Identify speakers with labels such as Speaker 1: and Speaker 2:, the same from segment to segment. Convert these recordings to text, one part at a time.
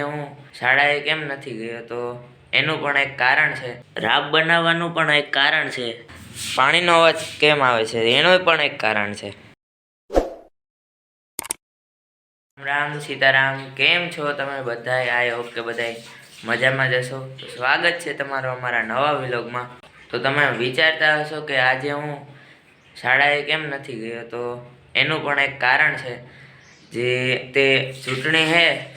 Speaker 1: હું શાળાએ કેમ નથી ગયો તો એનું પણ એક કારણ છે. રાબ બનાવવાનું પણ એક કારણ છે. પાણીનો અવાજ કેમ આવે છે? એનું પણ એક કારણ છે. રામ સીતારામ, કેમ છો તમે બધાએ આઈ હોપ કે બધાય મજામાં જશો તો સ્વાગત છે તમારું અમારા નવા વિલોગમાં. તો તમે વિચારતા હશો કે આજે હું શાળાએ કેમ નથી ગયો તો એનું પણ એક કારણ છે. જે તે ચૂંટણી છે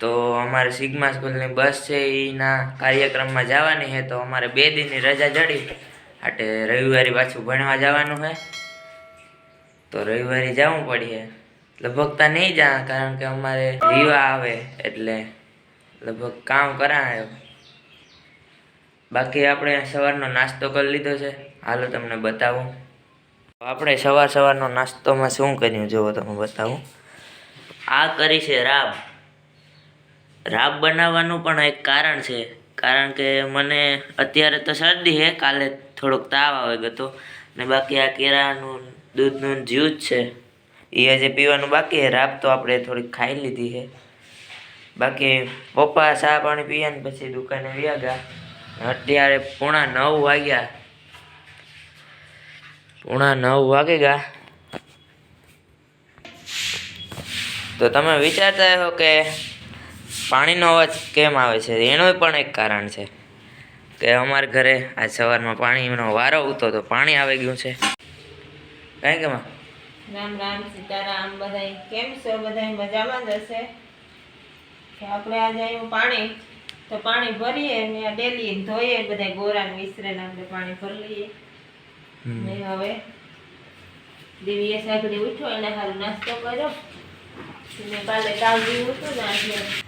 Speaker 1: તો અમારે સિગ્મા સ્કૂલની બસ છે, એના કાર્યક્રમમાં જવાની છે. તો અમારે બે દિનની રજા જડી આટે રવિવારે પાછું ભણવા જવાનું છે. તો રવિવારે જવું પડીએ. લગભગ તો નહીં જા કારણ કે અમારે વિવાહ આવે એટલે લગભગ કામ કરાયો બાકી આપણે સવારનો નાસ્તો કરી લીધો છે. હાલો તમને બતાવું. આપણે સવાર સવારનો નાસ્તોમાં શું કર્યું જુઓ તમે બતાવું. આ કરી છે રાબ રાબ બનાવવાનું પણ એક કારણ છે. કારણ કે મને અત્યારે તો શરદી છે, કાલે થોડોક તાવ આવે ગયો ને બાકી આ કેરાનું દૂધનું જ્યુસ છે. એ હજી પીવાનું બાકી છે. રાબ તો આપણે થોડીક ખાઈ લીધી છે. બાકી પપ્પા ચા પાણી ને પછી દુકાને વ્યા ગયા. અત્યારે પૂણા નવ વાગ્યા. પૂણા નવ વાગે ગયા. તો તમે વિચારતા હો કે પાણીનો અવાજ કેમ આવે છે? એનું પણ એક કારણ છે કે અમારા ઘરે આજ સવારમાં પાણીનો વારો ઉતો તો પાણી આવી ગયું છે. કાંઈ કે
Speaker 2: રામ રામ સીતારામ બધાય કેમ છો? બધાય મજામાં જ હશે? કે આપણે આજે આવ્યું પાણી. તો પાણી ભરીએ ને ડેલી ધોઈએ બધા ગોરા ને આપણે પાણી ભરી લઈએ. ને હવે દિવ્ય સાગરી ઉઠો એને સારું નાસ્તો કર્યો. ને કાલે તાવ જેવું હતું ને આજે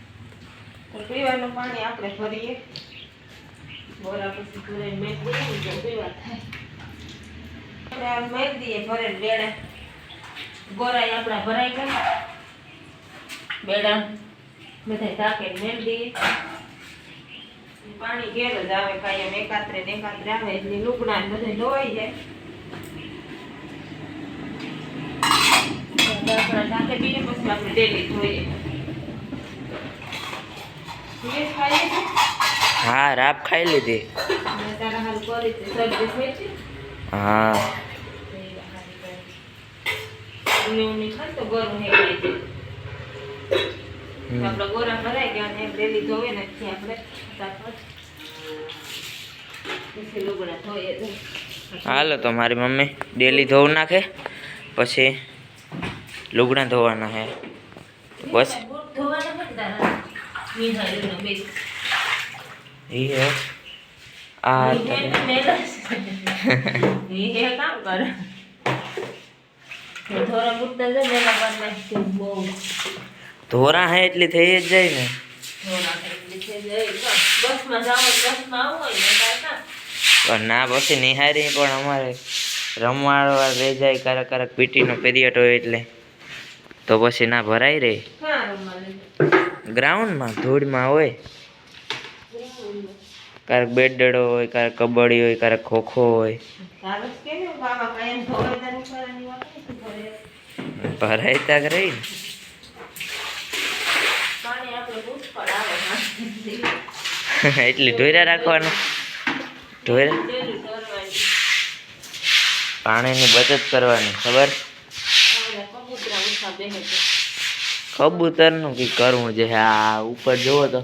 Speaker 2: પીવાનું પાણી આપણે ભરીએ. બોરા પછી ભરીને મેં પીવા થાય. મેં દઈએ ભરે બેડા. ગોરાઈ આપણા ભરાઈ ગયા. બેડા બધા ઢાંકે મેળ દઈએ. પાણી ઘેર જ આવે કાયમ એકાત્રે ને એકાત્રે આવે એટલે લુગડા બધે ધોવાઈ જાય. ઢાંકે દઈએ પછી આપણે ડેલી ધોઈએ.
Speaker 1: હા રાબ ખાઈ લીધી
Speaker 2: અને તારા હારું કરી છે શરદી થઈ છે
Speaker 1: હા
Speaker 2: ઊની ઊની ખાય તો ગરમ હેવાય છે
Speaker 1: હમ.
Speaker 2: આપણા ગોરા ભરાઈ ગયા ને ડેલી ધોવે નથી આપણે ફટાફટ પછી લુગડા ધોઈએ તો
Speaker 1: હાલો તો મારી મમ્મી ડેલી ધોવું નાખે પછી લુગડા ધોવાના છે બસ એ આ.
Speaker 2: એ કામ કરે
Speaker 1: ધોરા હે એટલી થઈ જ જાય ને. પણ ના પછી નિહારી પણ અમારે રમવાડવા લઈ જાય, કારક કારક પીટીનો પીરિયડ હોય એટલે. તો પછી ના
Speaker 2: રમવા લઈ
Speaker 1: ગ્રાઉન્ડમાં ધૂળમાં હોય. ક્યારેક બેડડો હોય ક્યારેક કબડ્ડી હોય ક્યારેક ખોખો હોય. ભરાઈ તાક રહી
Speaker 2: એટલે બૂટ
Speaker 1: ઢોર્યા રાખવાનું.
Speaker 2: ઢોયરા
Speaker 1: પાણીની બચત કરવાની ખબર
Speaker 2: હવે કબૂતરા ઉઠા બેહે છે
Speaker 1: કબૂતરનું કંઈક કરવું છે. આ ઉપર જુઓ તો.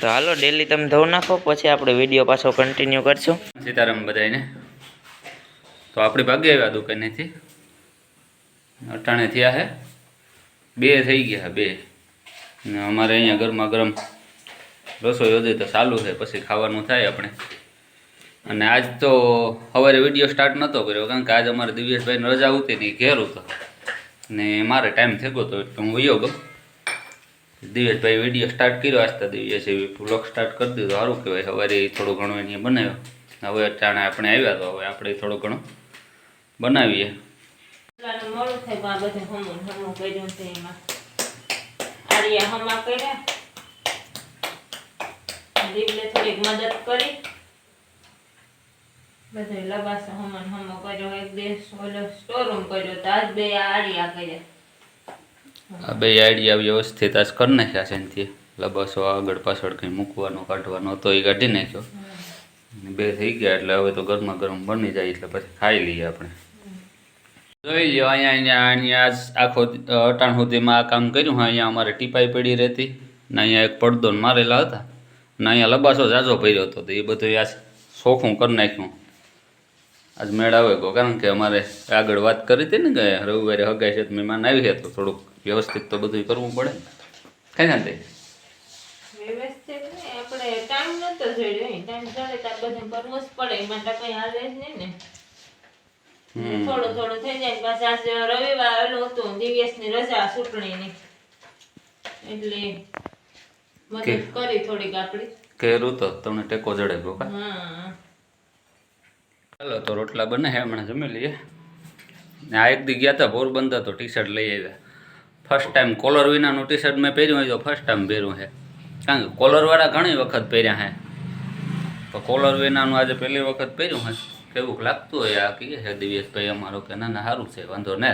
Speaker 1: તો હાલો ડેલી તમે ધો નાખો, પછી આપણે વીડિયો પાછો કન્ટિન્યુ કરશું.
Speaker 3: સીતારામ બધાને તો આપણી ભાગે આવ્યા દુકાનેથી. અટાણે થયા છે બે થઈ ગયા, બે. ને અમારે અહીંયા ગરમા ગરમ રસોઈ વધે તો ચાલુ છે, પછી ખાવાનું થાય આપણે. અને આજ તો સવારે વીડિયો સ્ટાર્ટ નહોતો કર્યો, કારણ કે આજ અમારે દિવ્યેશભાઈને રજા ઉતી ને ઘેર હતો ને મારે ટાઈમ થઈ ગયો હતો એટલે હું વયો ગયો. દિવ્યેશભાઈ વીડિયો સ્ટાર્ટ કર્યો આજતા દિવ્યેશ એવી વ્લોગ સ્ટાર્ટ કરી દીધો. સારું કહેવાય, સવારે થોડું ઘણું એને બનાવ્યો. હવે અટાણે આપણે આવ્યા તો હવે આપણે થોડું ઘણું બનાવીએ.
Speaker 2: કરી. બધો લબાસો હમણ હમો કર્યો, એક બે ઓલો સ્ટોર કર્યો, તો આજ બે આડિયા કર્યા.
Speaker 3: આ બે આઈડિયા વ્યવસ્થિત આજ કરી નાખ્યા છે એનાથી. લબાસો આગળ પાછળ કંઈ મૂકવાનો, કાઢવાનો હતો એ કાઢી નાખ્યો. બે થઈ ગયા એટલે હવે તો ગરમા ગરમ બની જાય એટલે પછી ખાઈ લઈએ આપણે. જોઈ લો અહીંયા અહીંયા અહીંયા આખો અટાણ સુધીમાં આ કામ કર્યું. હા, અહીંયા અમારે ટીપાઈ પડી રહેતી. ને અહીંયા એક પડદો મારેલા હતા. ને અહીંયા લબાસો જાજો પડ્યો હતો તો એ બધું આ શોખું કરી નાખ્યું. આજ મેળ આવે ગયો કારણ કે અમારે આગળ વાત કરી હતી ને કે રવિવારે હગાઈ છે મહેમાન આવી છે તો થોડુંક વ્યવસ્થિત તો બધું કરવું પડે. ને કઈ ના તે
Speaker 2: ને. ને. થોડું થોડું થઈ જાય પાછા આજે રવિવાર ઓલું હતું ની રજા એટલે મદદ કરી થોડીક આપડી
Speaker 3: કહેરું તો તમને ટેકો જડે ગયો
Speaker 2: હા.
Speaker 3: ચાલો તો રોટલા બને હમણાં જમી લઈએ. ને આ એક દી ગયા હતા પોરબંદર તો ટી શર્ટ લઈ આવ્યા. ફર્સ્ટ ટાઈમ કોલર વિનાનું ટી શર્ટ મેં પહેર્યું હોય તો ફર્સ્ટ ટાઈમ પહેર્યું છે કારણ કે કોલરવાળા ઘણી વખત પહેર્યા છે તો કોલર વિનાનું આજે પહેલી વખત પહેર્યું છે કેવું લાગતું હોય આ કહીએ છે દિવ્યેશભાઈ અમારો કે ના ના સારું છે વાંધો ને.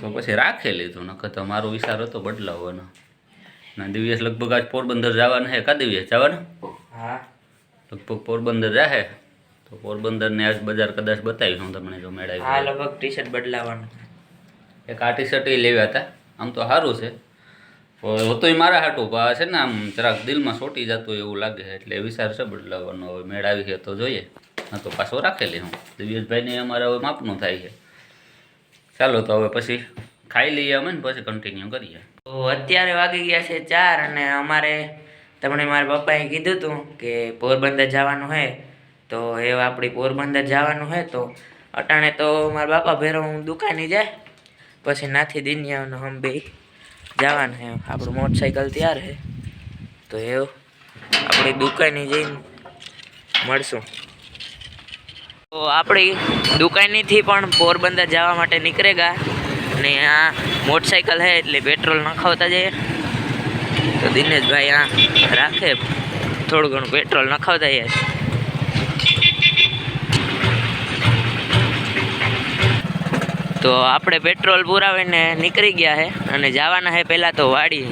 Speaker 3: તો પછી રાખી લીધું નકર તો મારો વિચાર હતો બદલાવવાનો. ના દિવ્યેશ લગભગ આજ પોરબંદર જવાના છે કા દિવ્યેશ જવાના?
Speaker 1: હા.
Speaker 3: લગભગ પોરબંદર રહે તો પોરબંદરને આજ બજાર કદાચ બતાવીશ હું તમને જો
Speaker 1: હા
Speaker 3: મેળાવી
Speaker 1: લગભગ ટી શર્ટ બદલાવાનું.
Speaker 3: એક આ ટી શર્ટ એ લેવા હતા. આમ તો સારું છે. હોતોય મારા હાટું પણ છે ને આમ જરાક દિલમાં સોટી જતું હોય એવું લાગે છે એટલે વિચાર છે બદલાવાનો હવે મેળાવી છે તો જોઈએ. હા તો પાછો રાખેલી હું. દિવ્યેશભાઈને અમારે હવે માપનું થાય છે. ચાલો તો હવે પછી ખાઈ લઈએ અમે ને પછી કન્ટિન્યુ કરીએ.
Speaker 1: તો અત્યારે વાગી ગયા છે ચાર અને અમારે તમને મારા પપ્પાએ કીધું હતું કે પોરબંદર જવાનું હોય તો એ આપણી પોરબંદર જવાનું હોય તો અટાણે તો મારા બાપા ભેરો હું દુકાને જાય, પછી નાથી દિનિયાનો હમ બે જવાનું હે. આપણું મોટરસાઇકલ તૈયાર છે તો એ આપણી દુકાને જઈને મળશું. તો આપણી દુકાનેથી પણ પોરબંદર જવા માટે નીકળે ગયા અને આ મોટરસાઇકલ હે એટલે પેટ્રોલ નખાવતા જઈએ. તો દિનેશભાઈ આ રાખે, થોડું ઘણું પેટ્રોલ નખાવતા જઈએ. તો આપણે પેટ્રોલ પુરાવીને નીકળી ગયા છે અને જવાના છે પહેલાં તો વાડી.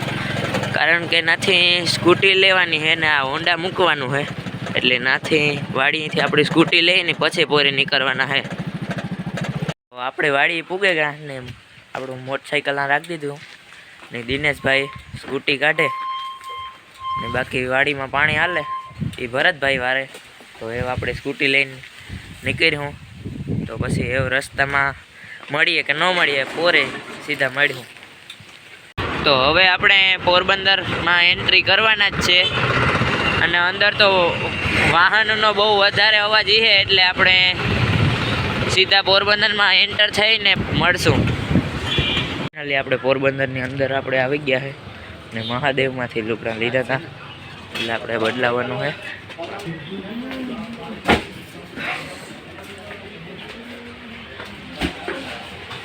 Speaker 1: કારણ કે નાથી સ્કૂટી લેવાની છે ને આ હોન્ડા મૂકવાનું છે એટલે નાથી વાડીથી આપણી સ્કૂટી લઈને પછી પોરી નીકળવાના છે આપણે વાડી પૂગે ગયા ને આપણું મોટરસાઇકલ આ રાખી દીધું. ને દિનેશભાઈ સ્કૂટી કાઢે. ને બાકી વાડીમાં પાણી હાલે. એ ભરતભાઈ વારે. તો એ આપણે સ્કૂટી લઈને નીકળ્યું. તો પછી એ રસ્તામાં મળીએ કે ન મળીએ, પોરે સીધા મળ્યું તો હવે આપણે પોરબંદરમાં એન્ટ્રી કરવાના જ છે. અને અંદર તો વાહનનો બહુ વધારે અવાજ છે એટલે આપણે સીધા પોરબંદરમાં એન્ટર થઈને મળશું. ફાઇનલી આપણે પોરબંદરની અંદર આપણે આવી ગયા છે ને મહાદેવમાંથી લુકડા લીધા હતા. એટલે આપણે બદલાવાનું છે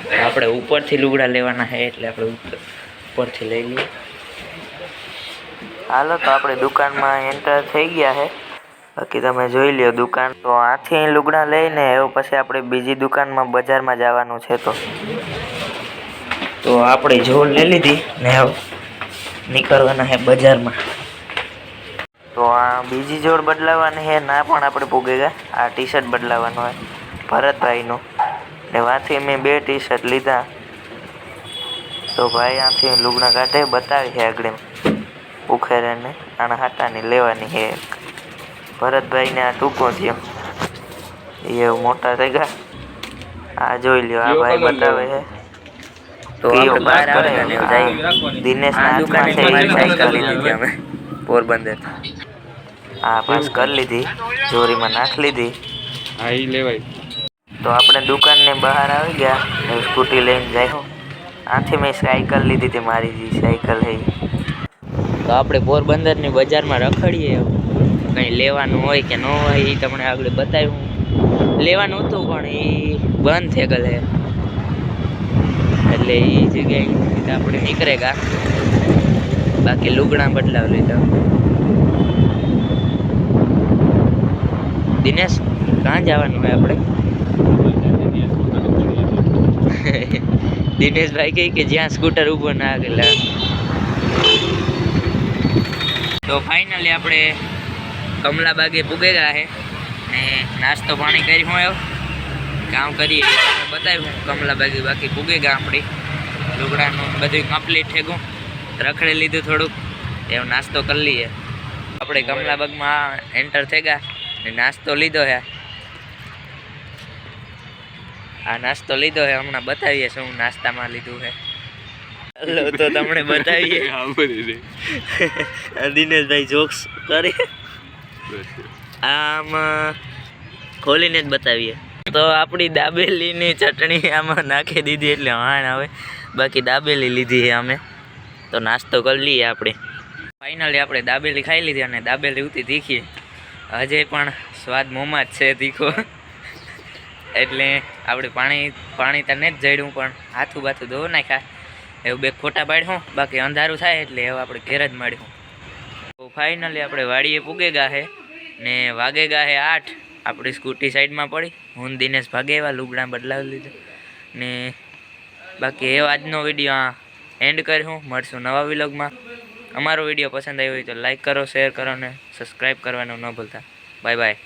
Speaker 1: આપણે ઉપરથી લુગડા લેવાના છે એટલે આપણે ઉપરથી લઈ લઈએ. હાલો તો આપણે દુકાનમાં એન્ટર થઈ ગયા છે બાકી તમે જોઈ લ્યો દુકાન તો આથી લુગડા લઈને એવું પછી આપણે બીજી દુકાનમાં બજારમાં જવાનું છે તો. તો આપણે જોડ લઈ લીધી ને નીકળવાના છે બજારમાં. તો આ બીજી જોડ બદલાવાની છે ના પણ આપણે પૂગે ગયા. આ ટી શર્ટ બદલાવાનું હોય ભરતભાઈનું. ને વાથી મેં બે ટી શર્ટ લીધા. તો ભાઈ આથી લુગડા કાઢે બતાવી છે આગળ ઉખેરે ને આના હાટાની લેવાની છે એક. ભરતભાઈને આ ટૂંકો થયો એ મોટા થઈ ગયા. આ જોઈ લ્યો આ ભાઈ બતાવે છે. પોરબંદર. હા પાસ કરી લીધી. ચોરીમાં નાખ લીધી.
Speaker 3: હા એ લેવાય.
Speaker 1: તો આપણે દુકાનની બહાર આવી ગયા સ્કૂટી લઈને જાય આથી મેં સાયકલ લીધી હતી, મારી જે સાયકલ હઈ તો આપણે પોરબંદરની બજારમાં રખડીએ કંઈ લેવાનું હોય કે ન હોય એ તમને આગળ બતાવ્યું. લેવાનું હતું પણ એ બંધ થઈ ગયેલ એટલે એ જગ્યાએ આપણે નીકળે ગા. બાકી લુગડા બદલાવ લીધા. દિનેશ ક્યાં જવાનું હોય આપણે? દિનેશભાઈ કહે કે જ્યાં સ્કૂટર ઊભો ના ગયેલા તો ફાઇનલી આપણે કમલાબાગે પૂગે ગયા છે ને નાસ્તો પાણી કરી હું આવ્યો કામ કરીએ બતાવ્યું કમલાબાગે બાકી પૂગે ગયા આપણી. લુગડાનું બધું કમ્પ્લીટ થઈ ગયું રખડી લીધું થોડુંક. એવો નાસ્તો કરી લઈએ. આપણે કમલાબાગમાં એન્ટર થઈ ગયા ને નાસ્તો લીધો છે આ નાસ્તો લીધો છે હમણાં બતાવીએ શું નાસ્તામાં લીધું છે હલો તો તમને બતાવીએ. દિનેશભાઈ જોક્સ કરે. આમ ખોલીને જ બતાવીએ. તો આપણી દાબેલીની ચટણી આમાં નાખી દીધી એટલે હાણ આવે. બાકી દાબેલી લીધી છે અમે. તો નાસ્તો કરી લઈએ આપણે. ફાઇનલી આપણે દાબેલી ખાઈ લીધી અને દાબેલી ઉતી તીખી. હજે પણ સ્વાદ મોંમાં જ છે તીખો. એટલે આપણે પાણી પાણી તો જ જડ્યું, પણ હાથું બાથું ધો નાખ્યા. એવું બે ખોટા પાડ્યું બાકી અંધારું થાય એટલે એવું આપણે ઘેર જ મળ્યું તો ફાઇનલી આપણે વાડીએ પૂગે ગાહે ને વાગે ગાહે આઠ. આપણી સ્કૂટી સાઈડમાં પડી. હું દિનેશ ભાગે એવા લુગડા બદલાવી લીધા. ને બાકી એવો આજનો વીડિયો આ એન્ડ કર્યું મળશું નવા વિલોગમાં અમારો વીડિયો પસંદ આવ્યો હોય તો લાઇક કરો શેર કરો ને સબસ્ક્રાઈબ કરવાનું ન ભૂલતા. Bye bye